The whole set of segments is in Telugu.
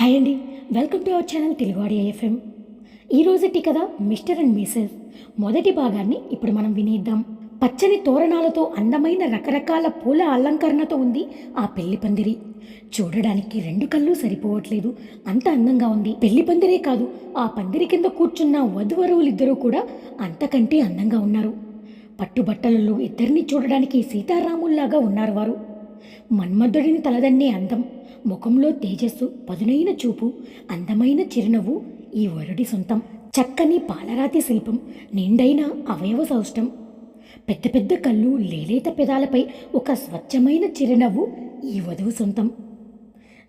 హాయ్ అండి. వెల్కమ్ టు అవర్ ఛానల్ తెలుగువాడి ఎఫ్ఎం. ఈరోజుటి కథ మిస్టర్ అండ్ మిసెస్ మొదటి భాగాన్ని ఇప్పుడు మనం వినేద్దాం. పచ్చని తోరణాలతో అందమైన రకరకాల పూల అలంకరణతో ఉంది ఆ పెళ్ళి పందిరి. చూడడానికి రెండు కళ్ళు సరిపోవట్లేదు. అంత అందంగా ఉంది. పెళ్ళి పందిరే కాదు ఆ పందిరి కింద కూర్చున్న వధువరువులిద్దరూ కూడా అంతకంటే అందంగా ఉన్నారు. పట్టుబట్టలలో ఇద్దరిని చూడడానికి సీతారాముల్లాగా ఉన్నారు వారు. మన్మధుడిని తలదన్నే అందం. ముఖంలో తేజస్సు పదునైన చూపు అందమైన చిరునవ్వు ఈ వరుడి సొంతం చక్కని పాలరాతి శిల్పం నిండైన అవయవ సౌష్టం. పెద్ద పెద్ద కళ్ళు లేలేత పెదాలపై ఒక స్వచ్ఛమైన చిరునవ్వు ఈ వధువు సొంతం.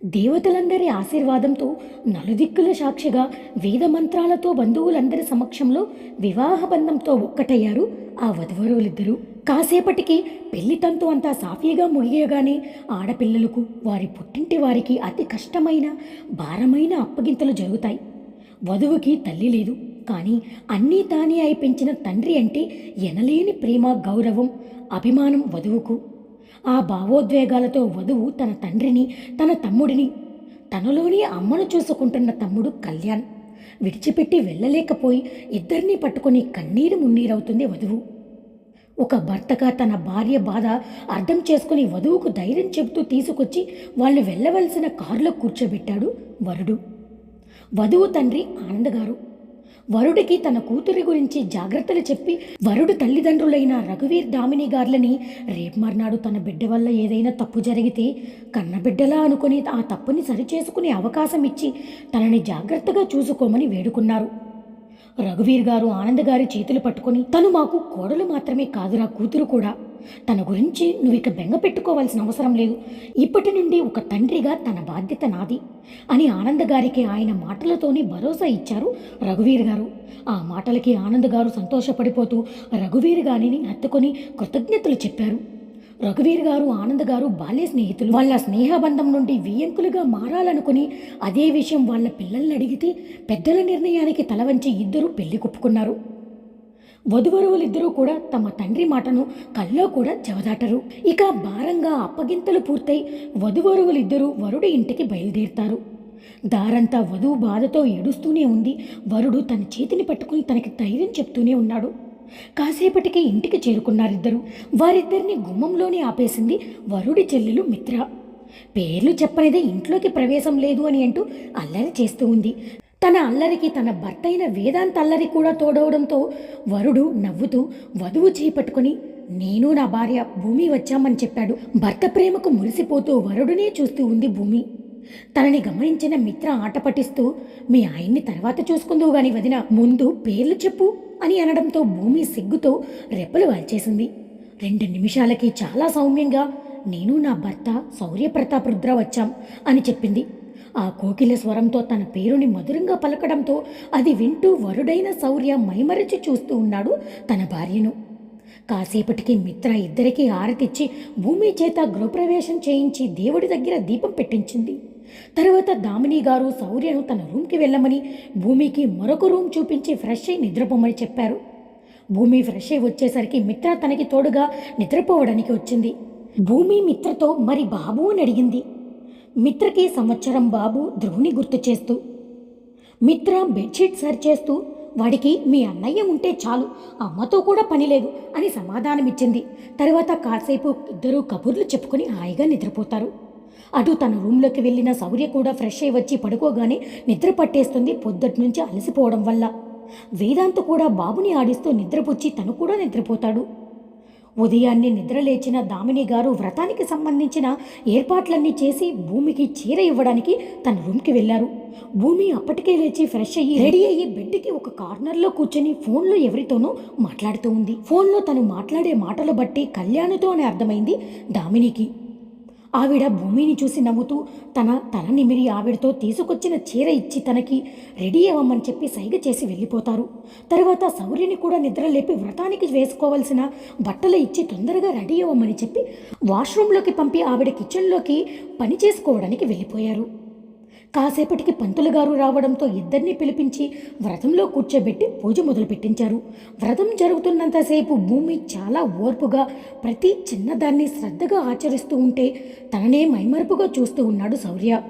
దేవతలందరి ఆశీర్వాదంతో నలుదిక్కుల సాక్షిగా వేద మంత్రాలతో బంధువులందరి సమక్షంలో వివాహ బంధంతో ఒక్కటయ్యారు ఆ వధువరులిద్దరూ. కాసేపటికి పెళ్ళి తంతు అంతా సాఫీగా ముగియగానే ఆడపిల్లలకు వారి పుట్టింటి వారికి అతి కష్టమైన భారమైన అప్పగింతలు జరుగుతాయి. వధువుకి తల్లి లేదు. కానీ అన్నీ తానే అయిపించిన తండ్రి అంటే ఎనలేని ప్రేమ గౌరవం అభిమానం వధువుకు. ఆ భావోద్వేగాలతో వధువు తన తండ్రిని తన తమ్ముడిని తనలోని అమ్మను చూసుకుంటున్న తమ్ముడు కళ్యాణ్. విడిచిపెట్టి వెళ్ళలేకపోయి ఇద్దరినీ పట్టుకొని కన్నీరు మున్నీరవుతుంది వధువు. ఒక భర్తగా తన భార్య బాధ అర్థం చేసుకుని వధువుకు ధైర్యం చెబుతూ తీసుకొచ్చి వాళ్ళు వెళ్ళవలసిన కారులో కూర్చోబెట్టాడు వరుడు. వధువు తండ్రి ఆనందగారు. వరుడికి తన కూతురి గురించి జాగ్రత్తలు చెప్పి వరుడు తల్లిదండ్రులైన రఘువీర్ దామిని గార్లని రేపు మర్నాడు తన బిడ్డ వల్ల ఏదైనా తప్పు జరిగితే కన్నబిడ్డలా అనుకుని ఆ తప్పుని సరిచేసుకునే అవకాశం ఇచ్చి తనని జాగ్రత్తగా చూసుకోమని వేడుకున్నారు. రఘువీర్ గారు ఆనంద్ గారి చేతులు పట్టుకుని తను మాకు కోడలు మాత్రమే కాదురా కూతురు కూడా. తన గురించి నువ్వు ఇక బెంగ పెట్టుకోవాల్సిన అవసరం లేదు. ఇప్పటి నుండి ఒక తండ్రిగా తన బాధ్యత నాది అని ఆనంద్ గారికి ఆయన మాటలతోనే భరోసా ఇచ్చారు రఘువీర్ గారు. ఆ మాటలకి ఆనంద్ గారు సంతోషపడిపోతూ రఘువీర్ గారిని హత్తుకొని కృతజ్ఞతలు చెప్పారు. రఘువీర్ గారు ఆనంద్ గారు బాల్య స్నేహితులు. వాళ్ళ స్నేహబంధం నుండి వియ్యంకులుగా మారాలనుకుని అదే విషయం వాళ్ళ పిల్లల్ని అడిగితే పెద్దల నిర్ణయానికి తలవంచి ఇద్దరూ పెళ్ళి కుప్పుకున్నారు. వధువరువులిద్దరూ కూడా తమ తండ్రి మాటను కల్లో కూడా చెవదాటరు. ఇక భారంగా అప్పగింతలు పూర్తయి వధువరువులిద్దరూ వరుడి ఇంటికి బయలుదేరుతారు. దారంతా వధువు బాధతో ఏడుస్తూనే ఉంది. వరుడు తన చేతిని పట్టుకుని తనకి ధైర్యం చెప్తూనే ఉన్నాడు. కాసేపటికే ఇంటికి చేరుకున్నారిద్దరు. వారిద్దరిని గుమ్మంలోనే ఆపేసింది వరుడి చెల్లెలు మిత్ర. పేర్లు చెప్పనిదే ఇంట్లోకి ప్రవేశం లేదు అని అంటూ అల్లరి చేస్తూ ఉంది. తన అల్లరికి తన భర్త అయిన వేదాంత అల్లరి కూడా తోడవడంతో వరుడు నవ్వుతూ వధువు చేపట్టుకుని నేను నా భార్య భూమి వచ్చామని చెప్పాడు. భర్త ప్రేమకు మురిసిపోతూ వరుడునే చూస్తూ ఉంది భూమి. తనని గమనించిన మిత్ర ఆట పట్టిస్తూ మీ ఆయన్ని తర్వాత చూసుకుందువు గాని వదిన ముందు పేర్లు చెప్పు అని అనడంతో భూమి సిగ్గుతో రెప్పలు వాల్చేసింది. రెండు నిమిషాలకి చాలా సౌమ్యంగా నేను నా భర్త శౌర్యప్రతాప్ రుద్ర వచ్చాం అని చెప్పింది. ఆ కోకిల స్వరంతో తన పేరుని మధురంగా పలకడంతో అది వింటూ వరుడైన శౌర్య మైమరచి చూస్తూ ఉన్నాడు తన భార్యను. కాసేపటికి మిత్ర ఇద్దరికీ ఆరతిచ్చి భూమి చేత గృహప్రవేశం చేయించి దేవుడి దగ్గర దీపం పెట్టించింది. తరువాత దామిని గారు శౌర్యను తన రూమ్కి వెళ్ళమని భూమికి మరొక రూమ్ చూపించి ఫ్రెష్ అయి నిద్రపోమని చెప్పారు. భూమి ఫ్రెష్ అయి వచ్చేసరికి మిత్ర తనకి తోడుగా నిద్రపోవడానికి వచ్చింది. భూమి మిత్రతో మరి బాబు అని అడిగింది. మిత్రకి సంవత్సరం బాబు ధ్రువుని గుర్తు చేస్తూ మిత్ర బెడ్షీట్ సరి చేస్తూ వాడికి మీ అన్నయ్య ఉంటే చాలు అమ్మతో కూడా పని లేదు అని సమాధానమిచ్చింది. తర్వాత కాసేపు ఇద్దరూ కబుర్లు చెప్పుకొని హాయిగా నిద్రపోతారు. అటు తన రూమ్లోకి వెళ్ళిన సౌర్య కూడా ఫ్రెష్ అయి వచ్చి పడుకోగానే నిద్ర పట్టేస్తుంది పొద్దుటి నుంచి అలసిపోవడం వల్ల. వేదాంత్ కూడా బాబుని ఆడిస్తూ నిద్రపుచ్చి తను కూడా నిద్రపోతాడు. ఉదయాన్నే నిద్రలేచిన దామిని గారు వ్రతానికి సంబంధించిన ఏర్పాట్లన్నీ చేసి భూమికి చీర ఇవ్వడానికి తన రూమ్కి వెళ్ళారు. భూమి అప్పటికే లేచి ఫ్రెష్ అయ్యి రెడీ అయ్యి బెడ్కి ఒక కార్నర్లో కూర్చొని ఫోన్లో ఎవరితోనో మాట్లాడుతూ ఉంది. ఫోన్లో తను మాట్లాడే మాటలు బట్టి కళ్యాణితో అని అర్థమైంది దామినికి. ఆవిడ భూమిని చూసి నవ్వుతూ తన తల నిమిరి ఆవిడతో తీసుకొచ్చిన చీర ఇచ్చి తనకి రెడీ అవ్వమని చెప్పి సైగ చేసి వెళ్ళిపోతారు. తర్వాత సౌర్యుని కూడా నిద్రలేపి వ్రతానికి వేసుకోవాల్సిన బట్టలు ఇచ్చి తొందరగా రెడీ అవ్వమని చెప్పి వాష్రూమ్లోకి పంపి ఆవిడ కిచెన్లోకి పని చేసుకోవడానికి వెళ్ళిపోయారు. కాసేపటికి పంతులు గారు రావడంతో ఇద్దరిని పిలిపించి వ్రతంలో కూర్చోబెట్టి పూజ మొదలు పెట్టించారు వ్రతం జరుగుతున్నంతసేపు భూమి చాలా ఓర్పుగా ప్రతి చిన్నదాన్ని శ్రద్ధగా ఆచరిస్తూ ఉంటే తననే మైమరుపుగా చూస్తూ ఉన్నాడు శౌర్య.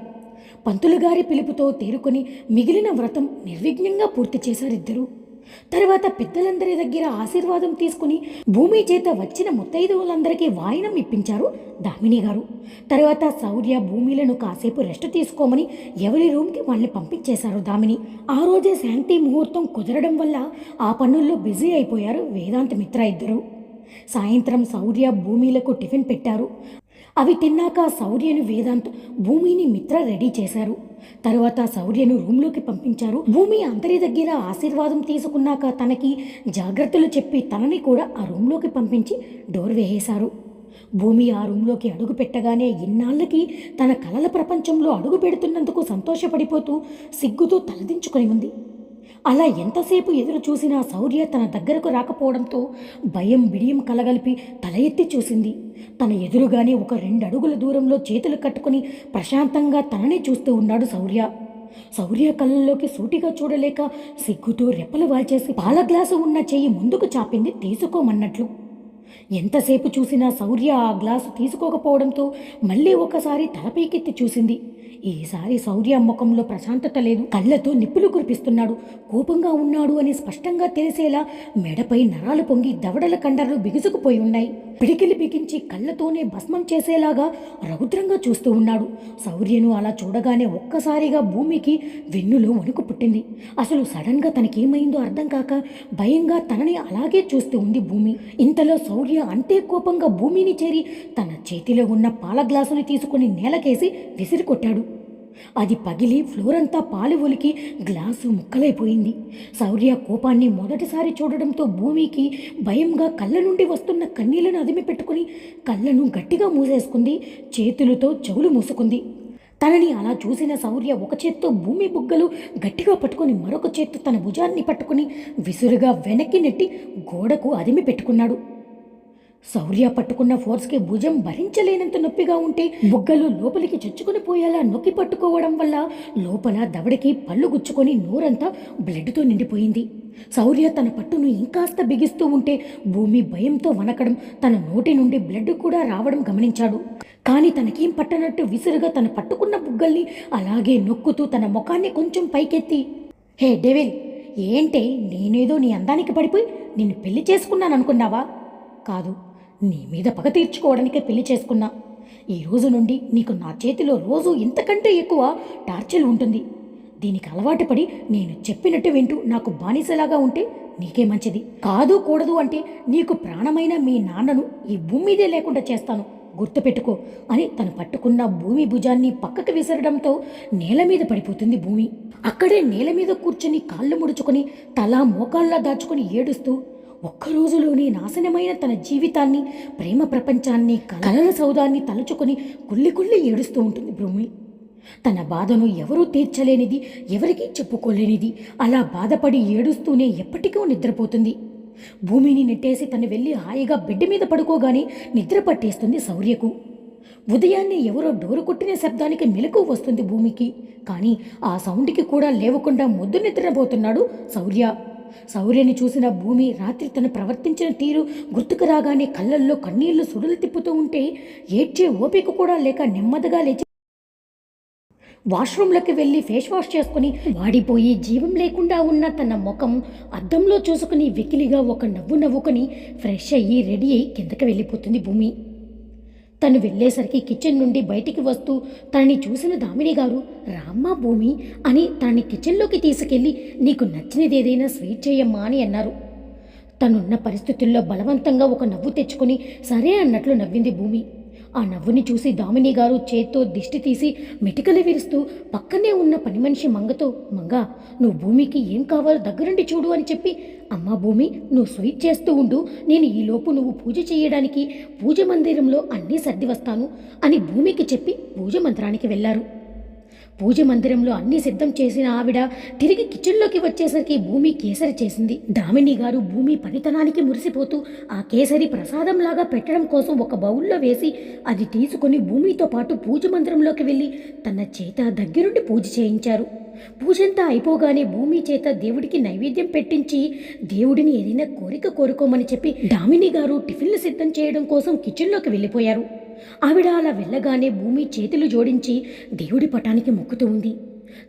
పంతులు గారి పిలుపుతో తేరుకొని మిగిలిన వ్రతం నిర్విఘ్నంగా పూర్తి చేశారిద్దరూ. తర్వాత పెద్దలందరి దగ్గర ఆశీర్వాదం తీసుకుని భూమి చేత వచ్చిన ముత్తైదువులందరికీ వాయినం ఇప్పించారు దామిని గారు. తర్వాత శౌర్య భూమిలను కాసేపు రెస్ట్ తీసుకోమని ఎవరి రూమ్కి వాళ్ళని పంపించేశారు దామిని. ఆ రోజే శాంతి ముహూర్తం కుదరడం వల్ల ఆ పనుల్లో బిజీ అయిపోయారు వేదాంత మిత్ర ఇద్దరు. సాయంత్రం శౌర్య భూమిలకు టిఫిన్ పెట్టారు. అవి తిన్నాక శౌర్యను వేదాంత్ భూమిని మిత్ర రెడీ చేశారు. తరువాత శౌర్యను రూమ్లోకి పంపించారు. భూమి అందరి దగ్గర ఆశీర్వాదం తీసుకున్నాక తనకి జాగ్రత్తలు చెప్పి తనని కూడా ఆ రూమ్లోకి పంపించి డోర్ వేసేశారు. భూమి ఆ రూమ్లోకి అడుగు పెట్టగానే ఇన్నాళ్ళకి తన కలల ప్రపంచంలో అడుగు పెడుతున్నందుకు సంతోషపడిపోతూ సిగ్గుతో తలదించుకొని ఉంది. అలా ఎంతసేపు ఎదురు చూసినా శౌర్య తన దగ్గరకు రాకపోవడంతో భయం బిడియం కలగలిపి తల ఎత్తి చూసింది. తన ఎదురుగానే ఒక రెండు అడుగుల దూరంలో చేతులు కట్టుకుని ప్రశాంతంగా తననే చూస్తూ ఉన్నాడు శౌర్య. శౌర్య కళ్ళల్లోకి సూటిగా చూడలేక సిగ్గుతో రెప్పలు వాల్చేసి పాల గ్లాసు ఉన్న చెయ్యి ముందుకు చాపింది తీసుకోమన్నట్లు. ఎంతసేపు చూసినా శౌర్య ఆ గ్లాసు తీసుకోకపోవడంతో మళ్ళీ ఒకసారి తలపైకెత్తి చూసింది. ఈసారి శౌర్య ముఖంలో ప్రశాంతత లేదు. కళ్ళతో నిప్పులు కురిపిస్తున్నాడు. కోపంగా ఉన్నాడు అని స్పష్టంగా తెలిసేలా మెడపై నరాలు పొంగి దవడల కండర్లు బిగుసుకుపోయి ఉన్నాయి. పిడికిలి బిగించి కళ్ళతోనే భస్మం చేసేలాగా రౌద్రంగా చూస్తూ ఉన్నాడు. శౌర్యను అలా చూడగానే ఒక్కసారిగా భూమికి వెన్నులో వణుకు పుట్టింది. అసలు సడన్గా తనకేమైందో అర్థం కాక భయంగా తనని అలాగే చూస్తూ ఉంది భూమి. ఇంతలో శౌర్య అంతే కోపంగా భూమిని చేరి తన చేతిలో ఉన్న పాల గ్లాసుని తీసుకుని నేలకేసి విసిరి కొట్టాడు అది పగిలి ఫ్లోర్ అంతా పాలు ఒలికి గ్లాసు ముక్కలైపోయింది. శౌర్య కోపాన్ని మొదటిసారి చూడడంతో భూమికి భయంగా కళ్ళ నుండి వస్తున్న కన్నీళ్ళను అదిమి పెట్టుకుని కళ్ళను గట్టిగా మూసేసుకుంది చేతులతో చెవులు మూసుకుంది. తనని అలా చూసిన శౌర్య ఒక చేత్తో భూమి బుగ్గలు గట్టిగా పట్టుకొని మరొక చేత్తో తన భుజాన్ని పట్టుకుని విసురుగా వెనక్కి నెట్టి గోడకు అదిమి పెట్టుకున్నాడు. శౌర్య పట్టుకున్న ఫోర్స్కి భుజం భరించలేనంత నొప్పిగా ఉంటే బుగ్గలు లోపలికి చొచ్చుకుని పోయేలా నొక్కి పట్టుకోవడం వల్ల లోపల దవడకి పళ్ళు గుచ్చుకొని నోరంతా బ్లడ్తో నిండిపోయింది. శౌర్య తన పట్టును ఇంకాస్త బిగిస్తూ ఉంటే భూమి భయంతో వనకడం తన నోటి నుండి బ్లడ్ కూడా రావడం గమనించాడు. కానీ తనకేం పట్టనట్టు విసురుగా తన పట్టుకున్న బుగ్గల్ని అలాగే నొక్కుతూ తన ముఖాన్ని కొంచెం పైకెత్తి హే డెవిల్ ఏంటే నేనేదో నీ అందానికి పడిపోయి నిన్ను పెళ్ళి చేసుకున్నాను అనుకున్నావా కాదు. నీ మీద పగ తీర్చుకోవడానికే పెళ్ళి చేసుకున్నా. ఈ రోజు నుండి నీకు నా చేతిలో రోజు ఇంతకంటే ఎక్కువ టార్చర్ ఉంటుంది. దీనికి అలవాటు పడి నేను చెప్పినట్టు వింటూ నాకు బానిసలాగా ఉంటే నీకే మంచిది. కాదు కూడదు అంటే నీకు ప్రాణమైన మీ నాన్నను ఈ భూమి మీదే లేకుండా చేస్తాను. గుర్తుపెట్టుకో అని తను పట్టుకున్న భూమి భుజాన్ని పక్కకు విసరడంతో నేల మీద పడిపోతుంది భూమి. అక్కడే నేల మీద కూర్చుని కాళ్ళు ముడుచుకొని తల మోకాళ్ళ దాచుకొని ఏడుస్తూ ఒక్క రోజులోనే నాశనమైన తన జీవితాన్ని ప్రేమ ప్రపంచాన్ని కలల సౌదాన్ని తలుచుకొని కుళ్ళి కుళ్ళి ఏడుస్తూ ఉంటుంది భూమి తన బాధను ఎవరూ తీర్చలేనిది ఎవరికీ చెప్పుకోలేనిది అలా బాధపడి ఏడుస్తూనే ఎప్పటికో నిద్రపోతుంది. భూమిని నెట్టేసి తను వెళ్ళి హాయిగా బెడ్ మీద పడుకోగానే నిద్ర పట్టేస్తుంది శౌర్యకు ఉదయాన్నే ఎవరో డోరు కొట్టిన శబ్దానికి మెలకు వస్తుంది భూమికి కానీ ఆ సౌండ్కి కూడా లేవకుండా మొద్దు నిద్రపోతున్నాడు శౌర్య శౌర్యని చూసిన భూమి రాత్రి తను ప్రవర్తించిన తీరు గుర్తుకు రాగానే కళ్ళల్లో కన్నీళ్ళు సుడులు తిప్పుతూ ఉంటే ఏడ్చే ఓపిక కూడా లేక నెమ్మదిగా లేచి వాష్రూమ్లోకి వెళ్ళి ఫేస్ వాష్ చేసుకుని వాడిపోయి జీవం లేకుండా ఉన్న తన ముఖం అద్దంలో చూసుకుని వెకిలిగా ఒక నవ్వు నవ్వుకొని ఫ్రెష్ అయ్యి రెడీ అయ్యి కిందకి వెళ్ళిపోతుంది భూమి. తను వెళ్ళేసరికి కిచెన్ నుండి బయటికి వస్తూ తనని చూసిన దామిని గారు రామ్మా భూమి అని తనని కిచెన్లోకి తీసుకెళ్ళి నీకు నచ్చినది ఏదైనా స్వీట్ చేయమ్మా అని అన్నారు. తనున్న పరిస్థితుల్లో బలవంతంగా ఒక నవ్వు తెచ్చుకొని సరే అన్నట్లు నవ్వింది భూమి. ఆ నవ్వుని చూసి దామిని గారు చేత్తో దిష్టి తీసి మెటికలు విరుస్తూ పక్కనే ఉన్న పని మనిషి మంగతో మంగ నువ్వు భూమికి ఏం కావాలో దగ్గరుండి చూడు అని చెప్పి అమ్మా భూమి నువ్వు స్వీట్ చేస్తూ ఉండు నేను ఈలోపు నువ్వు పూజ చేయడానికి పూజ మందిరంలో అన్నీ సర్ది వస్తాను అని భూమికి చెప్పి పూజ మందిరానికి వెళ్ళారు. పూజ మందిరంలో అన్ని సిద్ధం చేసిన ఆవిడ తిరిగి కిచెన్లోకి వచ్చేసరికి భూమి కేసరి చేసింది. దామిని గారు భూమి పనితనానికి మురిసిపోతూ ఆ కేసరి ప్రసాదంలాగా పెట్టడం కోసం ఒక బౌల్లో వేసి అది తీసుకుని భూమితో పాటు పూజ మందిరంలోకి వెళ్ళి తన చేత దగ్గరుండి పూజ చేయించారు. పూజంతా అయిపోగానే భూమి చేత దేవుడికి నైవేద్యం పెట్టించి దేవుడిని ఏదైనా కోరిక కోరుకోమని చెప్పి దామిని గారు టిఫిన్లు సిద్ధం చేయడం కోసం కిచెన్లోకి వెళ్ళిపోయారు. ఆవిడ అలా వెళ్ళగానే భూమి చేతులు జోడించి దేవుడి పటానికి మొక్కుతూ ఉంది.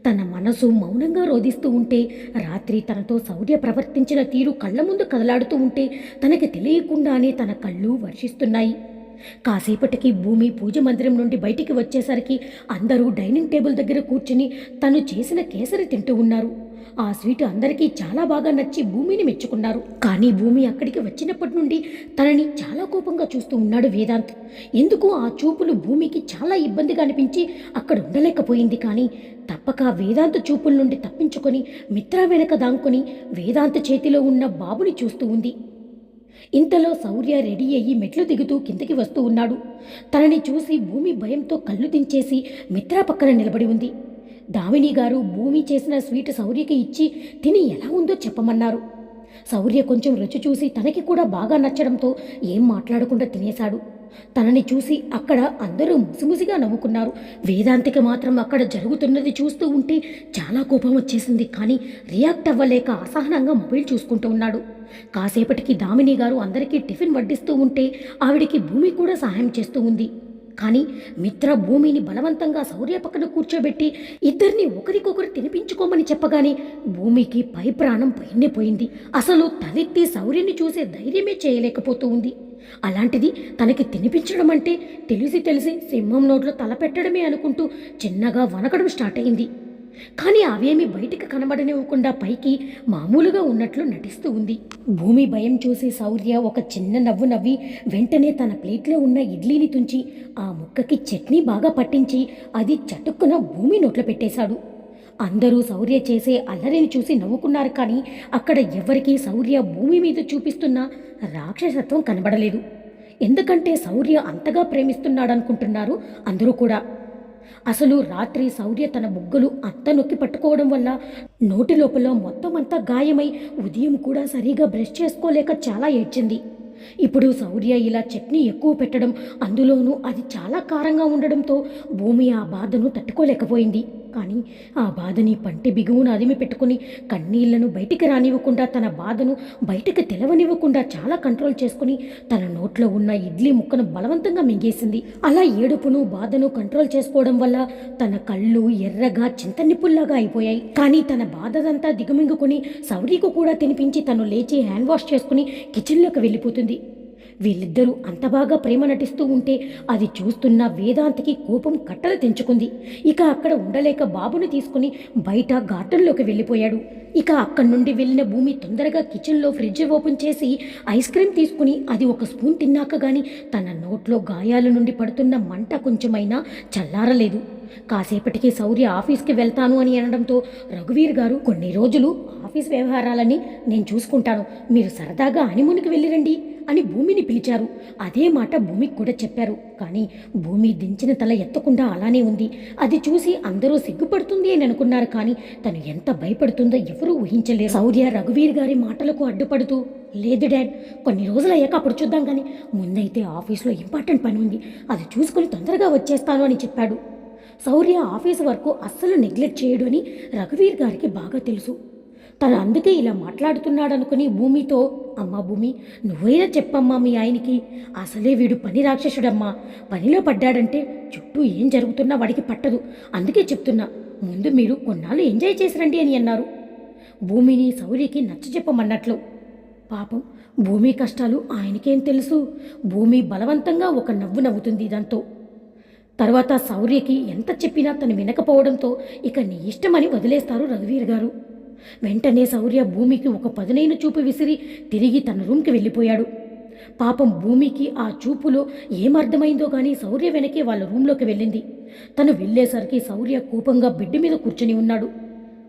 తన మనసు మౌనంగా రోధిస్తూ ఉంటే రాత్రి తనతో శౌర్య ప్రవర్తించిన తీరు కళ్ళ ముందు కదలాడుతూ ఉంటే తనకి తెలియకుండానే తన కళ్ళు వర్షిస్తున్నాయి. కాసేపటికి భూమి పూజ మందిరం నుండి బయటికి వచ్చేసరికి అందరూ డైనింగ్ టేబుల్ దగ్గర కూర్చుని తను చేసిన కేసరి తింటూ ఉన్నారు. ఆ స్వీట్ అందరికీ చాలా బాగా నచ్చి భూమిని మెచ్చుకున్నారు. కానీ భూమి అక్కడికి వచ్చినప్పటి నుండి తనని చాలా కోపంగా చూస్తూ ఉన్నాడు వేదాంత్. ఎందుకు ఆ చూపులు భూమికి చాలా ఇబ్బందిగా అనిపించి అక్కడ ఉండలేకపోయింది కానీ తప్పక వేదాంత చూపుల నుండి తప్పించుకొని మిత్ర వెనక దాంకొని వేదాంత చేతిలో ఉన్న బాబుని చూస్తూ ఉంది. ఇంతలో శౌర్య రెడీ అయ్యి మెట్లు దిగుతూ కిందకి వస్తూ ఉన్నాడు. తనని చూసి భూమి భయంతో కళ్ళు దించేసి మిత్ర పక్కన నిలబడి ఉంది. దామిని గారు భూమి చేసిన స్వీట్ శౌర్యకి ఇచ్చి తిని ఎలా ఉందో చెప్పమన్నారు. శౌర్య కొంచెం రుచి చూసి తనకి కూడా బాగా నచ్చడంతో ఏం మాట్లాడకుండా తినేశాడు. తనని చూసి అక్కడ అందరూ ముసిముసిగా నవ్వుకున్నారు. వేదాంతికి మాత్రం అక్కడ జరుగుతున్నది చూస్తూ ఉంటే చాలా కోపం వచ్చేసింది కానీ రియాక్ట్ అవ్వలేక అసహనంగా మొబైల్ చూసుకుంటూ ఉన్నాడు. కాసేపటికి దామిని గారు అందరికీ టిఫిన్ వడ్డిస్తూ ఉంటే ఆవిడికి భూమి కూడా సహాయం చేస్తూ ఉంది. కానీ మిత్ర భూమిని బలవంతంగా శౌర్య పక్కన కూర్చోబెట్టి ఇద్దరిని ఒకరికొకరు తినిపించుకోమని చెప్పగానే భూమికి పై ప్రాణం పోయింది అసలు తలెత్తి శౌర్యని చూసే ధైర్యమే చేయలేకపోతూ ఉంది. అలాంటిది తనకి తినిపించడం అంటే తెలిసి తెలిసి సింహం నోట్లో తలపెట్టడమే అనుకుంటూ చిన్నగా వనకడం స్టార్ట్ అయింది. కానీ అవేమి బయటికి కనబడనివ్వకుండా పైకి మామూలుగా ఉన్నట్లు నటిస్తూ ఉంది. భూమి భయం చూసి శౌర్య ఒక చిన్న నవ్వు నవ్వి వెంటనే తన ప్లేట్లో ఉన్న ఇడ్లీని తుంచి ఆ ముక్కకి చట్నీ బాగా పట్టించి అది చటుక్కున భూమి నోట్లో పెట్టేశాడు. అందరూ శౌర్య చేసే అల్లరిని చూసి నవ్వుకున్నారు కానీ అక్కడ ఎవరికీ శౌర్య భూమి మీద చూపిస్తున్న రాక్షసత్వం కనబడలేదు. ఎందుకంటే శౌర్య అంతగా ప్రేమిస్తున్నాడనుకుంటున్నారు అందరూ కూడా. అసలు రాత్రి శౌర్య తన బుగ్గలు అంత నొక్కి పట్టుకోవడం వల్ల నోటి లోపల మొత్తం అంతా గాయమై ఉదయం కూడా సరిగా బ్రష్ చేసుకోలేక చాలా ఏడ్చింది. ఇప్పుడు శౌర్య ఇలా చట్నీ ఎక్కువ పెట్టడం అందులోనూ అది చాలా కారంగా ఉండడంతో భూమి ఆ బాధను తట్టుకోలేకపోయింది. కానీ ఆ బాధని పంటి బిగువును అదిమి పెట్టుకుని కన్నీళ్ళను బయటికి రానివ్వకుండా తన బాధను బయటకు తెలవనివ్వకుండా చాలా కంట్రోల్ చేసుకుని తన నోట్లో ఉన్న ఇడ్లీ ముక్కను బలవంతంగా మింగేసింది. అలా ఏడుపును బాధను కంట్రోల్ చేసుకోవడం వల్ల తన కళ్ళు ఎర్రగా చింతనిప్పుల్లాగా అయిపోయాయి. కానీ తన బాధదంతా దిగమింగుకుని సౌరీకు కూడా తినిపించి తను లేచి హ్యాండ్ వాష్ చేసుకుని కిచెన్లోకి వెళ్ళిపోతుంది. వీళ్ళిద్దరూ అంత బాగా ప్రేమ నటిస్తూ ఉంటే అది చూస్తున్న వేదాంతికి కోపం కట్టలు తెంచుకుంది. ఇక అక్కడ ఉండలేక బాబుని తీసుకుని బయట గార్డెన్లోకి వెళ్ళిపోయాడు. ఇక అక్కడి నుండి వెళ్ళిన భూమి తొందరగా కిచెన్లో ఫ్రిడ్జ్ ఓపెన్ చేసి ఐస్ క్రీమ్ తీసుకుని అది ఒక స్పూన్ తిన్నాక గాని తన నోట్లో గాయాల నుండి పడుతున్న మంట కొంచెమైనా చల్లారలేదు. కాసేపటికి శౌర్య ఆఫీస్కి వెళ్తాను అని అనడంతో రఘువీర్ గారు కొన్ని రోజులు ఆఫీస్ వ్యవహారాలని నేను చూసుకుంటాను. మీరు సరదాగా హనీమూన్కి వెళ్ళిరండి. అని భూమిని పిలిచారు. అదే మాట భూమికి కూడా చెప్పారు. కానీ భూమి దించిన తల ఎత్తకుండా అలానే ఉంది. అది చూసి అందరూ సిగ్గుపడుతుంది అని అనుకున్నారు. కానీ తను ఎంత భయపడుతుందో ఎవరూ ఊహించలేరు. శౌర్య రఘువీర్ గారి మాటలకు అడ్డుపడుతూ లేదు డాడ్ కొన్ని రోజులు అయ్యాక అప్పుడు చూద్దాం కానీ ముందైతే ఆఫీస్లో ఇంపార్టెంట్ పని ఉంది. అది చూసుకొని తొందరగా వచ్చేస్తాను అని చెప్పాడు. శౌర్య ఆఫీస్ వరకు అస్సలు నెగ్లెక్ట్ చేయడు అని రఘువీర్ గారికి బాగా తెలుసు. తను అందుకే ఇలా మాట్లాడుతున్నాడనుకుని భూమితో అమ్మా భూమి నువ్వైనా చెప్పమ్మా మీ ఆయనకి. అసలే వీడు పని రాక్షసుడమ్మా. పనిలో పడ్డాడంటే చుట్టూ ఏం జరుగుతున్నా వాడికి పట్టదు. అందుకే చెప్తున్నా ముందు మీరు కొన్నాళ్ళు ఎంజాయ్ చేసిరండి అని అన్నారు. భూమిని శౌర్యకి నచ్చ చెప్పమన్నట్లు. పాపం భూమి కష్టాలు ఆయనకేం తెలుసు? భూమి బలవంతంగా ఒక నవ్వు నవ్వుతుంది దాంతో తర్వాత సౌర్యకి ఎంత చెప్పినా తను వినకపోవడంతో ఇక నీ ఇష్టమని వదిలేస్తారు రఘువీర్ గారు. వెంటనే శౌర్య భూమికి ఒక పదునైన చూపు విసిరి తిరిగి తన రూమ్కి వెళ్ళిపోయాడు. పాపం భూమికి ఆ చూపులో ఏమర్థమైందో కానీ శౌర్య వెనకే వాళ్ళ రూమ్లోకి వెళ్ళింది. తను వెళ్ళేసరికి శౌర్య కోపంగా బెడ్ మీద కూర్చొని ఉన్నాడు.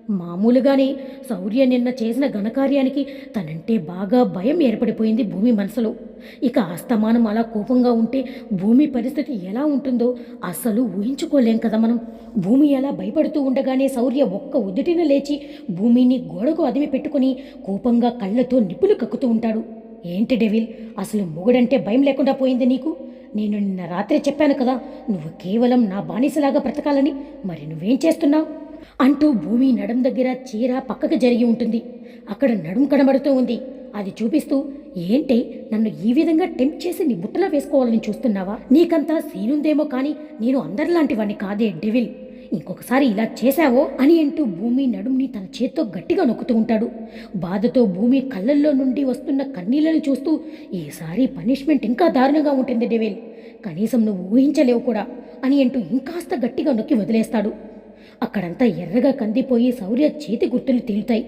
మామూలుగానే శౌర్య నిన్న చేసిన ఘనకార్యానికి తనంటే బాగా భయం ఏర్పడిపోయింది భూమి మనసులో. ఇక అస్తమానం అలా కోపంగా ఉంటే భూమి పరిస్థితి ఎలా ఉంటుందో అస్సలు ఊహించుకోలేం కదా మనం. భూమి అలా భయపడుతూ ఉండగానే శౌర్య ఒక్క ఉదిటిన లేచి భూమిని గోడకు అదిమి పెట్టుకుని కోపంగా కళ్ళతో నిప్పులు కక్కుతూ ఉంటాడు. ఏంటి డెవిల్ అసలు మొగుడంటే భయం లేకుండా పోయింది నీకు? నేను నిన్న రాత్రి చెప్పాను కదా నువ్వు కేవలం నా బానిసలాగా బ్రతకాలని మరి నువ్వేం చేస్తున్నావు? అంటూ భూమి నడుం దగ్గర చీర పక్కకు జరిగి ఉంటుంది. అక్కడ నడుం కనబడుతూ ఉంది. అది చూపిస్తూ ఏంటి నన్ను ఈ విధంగా టెంప్ట్ చేసి నీ బుట్టలో వేసుకోవాలని చూస్తున్నావా? నీకంతా సీనుందేమో కానీ నేను అందరిలాంటివాణ్ణి కాదే డెవిల్. ఇంకొకసారి ఇలా చేశావో అని అంటూ భూమి నడుముని తన చేత్తో గట్టిగా నొక్కుతూ ఉంటాడు. బాధతో భూమి కళ్ళల్లో నుండి వస్తున్న కన్నీళ్ళను చూస్తూ ఈసారి పనిష్మెంట్ ఇంకా దారుణంగా ఉంటుంది డెవిల్. కనీసం నువ్వు ఊహించలేవు కూడా అని అంటూ ఇంకాస్త గట్టిగా నొక్కి వదిలేస్తాడు. అక్కడంతా ఎర్రగా కందిపోయి శౌర్య చేతి గుర్తులు తేలుతాయి.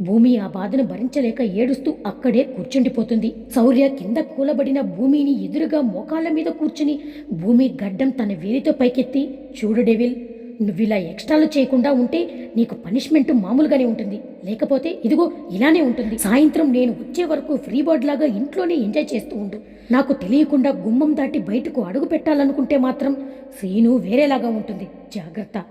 భూమి ఆ బాధను భరించలేక ఏడుస్తూ అక్కడే కూర్చుండిపోతుంది. శౌర్య కింద కూలబడిన భూమిని ఎదురుగా మోకాళ్ళ మీద కూర్చుని భూమి గడ్డం తన వేలితో పైకెత్తి చూడు డెవిల్ నువ్విలా ఎక్స్ట్రాలు చేయకుండా ఉంటే నీకు పనిష్మెంట్ మామూలుగానే ఉంటుంది. లేకపోతే ఇదిగో ఇలానే ఉంటుంది. సాయంత్రం నేను వచ్చే వరకు ఫ్రీ బర్డ్ లాగా ఇంట్లోనే ఎంజాయ్ చేస్తూ ఉండు. నాకు తెలియకుండా గుమ్మం దాటి బయటకు అడుగు పెట్టాలనుకుంటే మాత్రం సీను వేరేలాగా ఉంటుంది. జాగ్రత్త.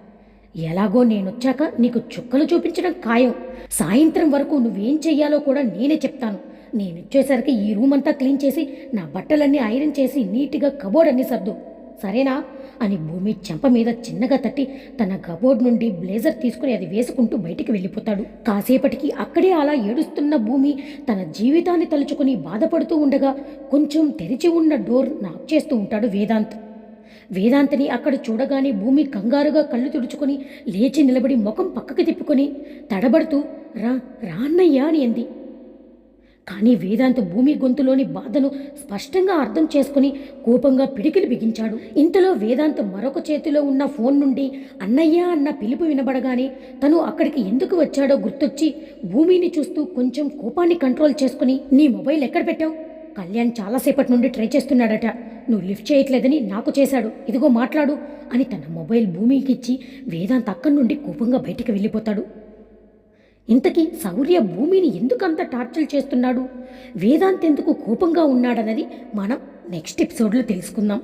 ఎలాగో నేనొచ్చాక నీకు చుక్కలు చూపించడం ఖాయం. సాయంత్రం వరకు నువ్వేం చెయ్యాలో కూడా నేనే చెప్తాను. నేను వచ్చేసరికి ఈ రూమ్ అంతా క్లీన్ చేసి నా బట్టలన్నీ ఐరన్ చేసి నీట్గా కబోర్డ్ అన్ని సర్దు. సరేనా? అని భూమి చెంప మీద చిన్నగా తట్టి తన కబోర్డ్ నుండి బ్లేజర్ తీసుకుని అది వేసుకుంటూ బయటికి వెళ్ళిపోతాడు. కాసేపటికి అక్కడే అలా ఏడుస్తున్న భూమి తన జీవితాన్ని తలుచుకుని బాధపడుతూ ఉండగా కొంచెం తెరిచి ఉన్న డోర్ నాక్ చేస్తూ ఉంటాడు వేదాంత్. వేదాంతని అక్కడ చూడగానే భూమి కంగారుగా కళ్ళు తుడుచుకొని లేచి నిలబడి ముఖం పక్కకి తిప్పుకొని తడబడుతూ రా రా అన్నయ్యా అని అంది. కానీ వేదాంత భూమి గొంతులోని బాధను స్పష్టంగా అర్థం చేసుకుని కోపంగా పిడికిలు బిగించాడు. ఇంతలో వేదాంత మరొక చేతిలో ఉన్న ఫోన్ నుండి అన్నయ్య అన్న పిలుపు వినబడగానే తను అక్కడికి ఎందుకు వచ్చాడో గుర్తొచ్చి భూమిని చూస్తూ కొంచెం కోపాన్ని కంట్రోల్ చేసుకుని నీ మొబైల్ ఎక్కడ పెట్టావు? కళ్యాణ్ చాలాసేపటి నుండి ట్రై చేస్తున్నాడట. నువ్వు లిఫ్ట్ చేయట్లేదని నాకు చేశాడు. ఇదిగో మాట్లాడు అని తన మొబైల్ భూమికి ఇచ్చి వేదాంత్ అక్కడి నుండి కోపంగా బయటికి వెళ్ళిపోతాడు. ఇంతకీ శౌర్య భూమిని ఎందుకు అంత టార్చర్ చేస్తున్నాడు? వేదాంత్ ఎందుకు కోపంగా ఉన్నాడన్నది మనం నెక్స్ట్ ఎపిసోడ్లో తెలుసుకుందాం.